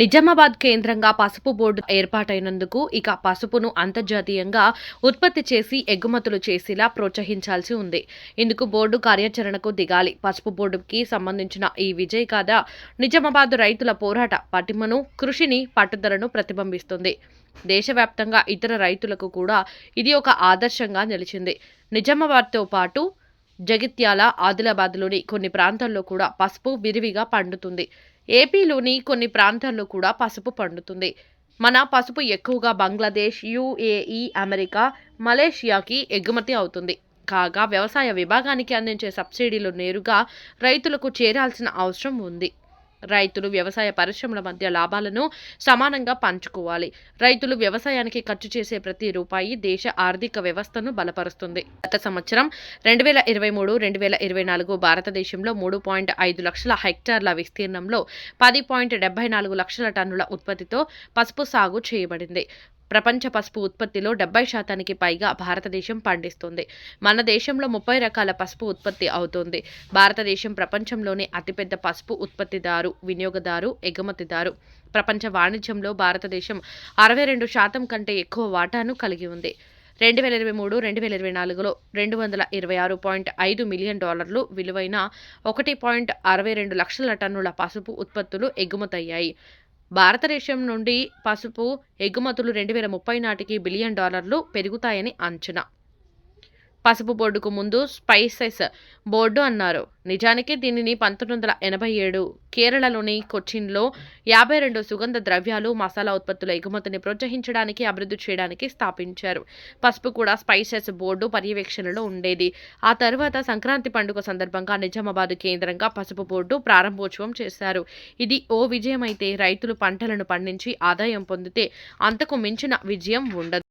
నిజామాబాద్ కేంద్రంగా పసుపు బోర్డు ఏర్పాటైనందుకు ఇక పసుపును అంతర్జాతీయంగా ఉత్పత్తి చేసి ఎగుమతులు చేసేలా ప్రోత్సహించాల్సి ఉంది. ఇందుకు బోర్డు కార్యాచరణకు దిగాలి. పసుపు బోర్డుకి సంబంధించిన ఈ విజయ్ గాథ నిజామాబాద్ రైతుల పోరాట పటిమను కృషిని పట్టుదలను ప్రతిబింబిస్తుంది. దేశవ్యాప్తంగా ఇతర రైతులకు కూడా ఇది ఒక ఆదర్శంగా నిలిచింది. నిజామాబాద్తో పాటు జగిత్యాల ఆదిలాబాద్లోని కొన్ని ప్రాంతాల్లో కూడా పసుపు విరివిగా పండుతుంది. ఏపీలోని కొన్ని ప్రాంతాల్లో కూడా పసుపు పండుతుంది. మన పసుపు ఎక్కువగా బంగ్లాదేశ్ యుఏఈ అమెరికా మలేషియాకి ఎగుమతి అవుతుంది. కాగా వ్యవసాయ విభాగానికి అందించే సబ్సిడీలు నేరుగా రైతులకు చేరాల్సిన అవసరం ఉంది. రైతులు వ్యవసాయ పరిశ్రమల మధ్య లాభాలను సమానంగా పంచుకోవాలి. రైతులు వ్యవసాయానికి ఖర్చు చేసే ప్రతి రూపాయి దేశ ఆర్థిక వ్యవస్థను బలపరుస్తుంది. గత సంవత్సరం రెండు వేల ఇరవై మూడు రెండు వేల ఇరవై నాలుగు భారతదేశంలో మూడు పాయింట్ ఐదు లక్షల హెక్టార్ల విస్తీర్ణంలో పది పాయింట్ డెబ్బై నాలుగు లక్షల టన్నుల ఉత్పత్తితో పసుపు సాగు చేయబడింది. ప్రపంచ పసుపు ఉత్పత్తిలో డెబ్బై శాతానికి పైగా భారతదేశం పండిస్తుంది. మన దేశంలో ముప్పై రకాల పసుపు ఉత్పత్తి అవుతుంది. భారతదేశం ప్రపంచంలోనే అతిపెద్ద పసుపు ఉత్పత్తిదారు వినియోగదారు ఎగుమతిదారు. ప్రపంచ వాణిజ్యంలో భారతదేశం అరవై రెండు శాతం కంటే ఎక్కువ వాటాను కలిగి ఉంది. రెండు వేల ఇరవై మూడు రెండు వేల ఇరవై నాలుగులో రెండు వందల ఇరవై ఆరు పాయింట్ ఐదు మిలియన్ డాలర్లు విలువైన ఒకటి పాయింట్ అరవై రెండు లక్షల టన్నుల పసుపు ఉత్పత్తులు ఎగుమతయ్యాయి. భారతదేశం నుండి పసుపు ఎగుమతులు రెండు వేల ముప్పై నాటికి బిలియన్ డాలర్లు పెరుగుతాయని అంచనా. పసుపు బోర్డుకు ముందు స్పైసెస్ బోర్డు అన్నారు. నిజానికి దీనిని పంతొమ్మిది వందల ఎనభై ఏడు కేరళలోని కొచ్చిన్లో యాభై రెండు సుగంధ ద్రవ్యాలు మసాలా ఉత్పత్తుల ఎగుమతిని ప్రోత్సహించడానికి అభివృద్ధి చేయడానికి స్థాపించారు. పసుపు కూడా స్పైసెస్ బోర్డు పర్యవేక్షణలో ఉండేది. ఆ తర్వాత సంక్రాంతి పండుగ సందర్భంగా నిజామాబాద్ కేంద్రంగా పసుపు బోర్డు ప్రారంభోత్సవం చేశారు. ఇది ఓ విజయం అయితే రైతులు పంటలను పండించి ఆదాయం పొందితే అంతకు మించిన విజయం ఉండదు.